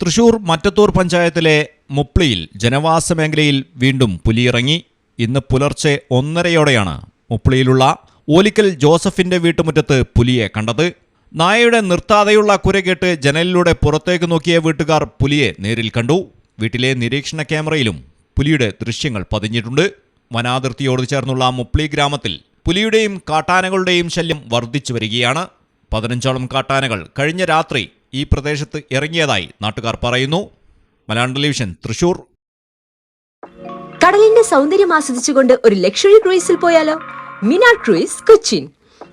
തൃശൂർ മറ്റത്തൂർ പഞ്ചായത്തിലെ മുപ്ലിയിൽ ജനവാസ മേഖലയിൽ വീണ്ടും പുലിയിറങ്ങി. ഇന്ന് പുലർച്ചെ ഒന്നരയോടെയാണ് മുപ്ലിയിലുള്ള ഓലിക്കൽ ജോസഫിന്റെ വീട്ടുമുറ്റത്ത് പുലിയെ കണ്ടത്. നായയുടെ നിർത്താതെയുള്ള കുര കേട്ട് ജനലിലൂടെ പുറത്തേക്ക് നോക്കിയ വീട്ടുകാർ പുലിയെ നേരിൽ കണ്ടു. വീട്ടിലെ നിരീക്ഷണ ക്യാമറയിലും പുലിയുടെ ദൃശ്യങ്ങൾ പതിഞ്ഞിട്ടുണ്ട്. വനാതിർത്തിയോട് ചേർന്നുള്ള മുപ്ലി ഗ്രാമത്തിൽ പുലിയുടെയും കാട്ടാനകളുടെയും ശല്യം വർദ്ധിച്ചു വരികയാണ്. പതിനഞ്ചോളം കാട്ടാനകൾ കഴിഞ്ഞ രാത്രി ഈ പ്രദേശത്ത് ഇറങ്ങിയതായി നാട്ടുകാർ പറയുന്നു. മലയാളം ടെലിവിഷൻ തൃശൂർ. കടലിന്റെ സൗന്ദര്യം ആസ്വദിച്ചുകൊണ്ട് ഒരു ലക്ഷറി ക്രൂയിസിൽ പോയാലോ? മിനാ ക്രൂയിസ് കൊച്ചിൻ.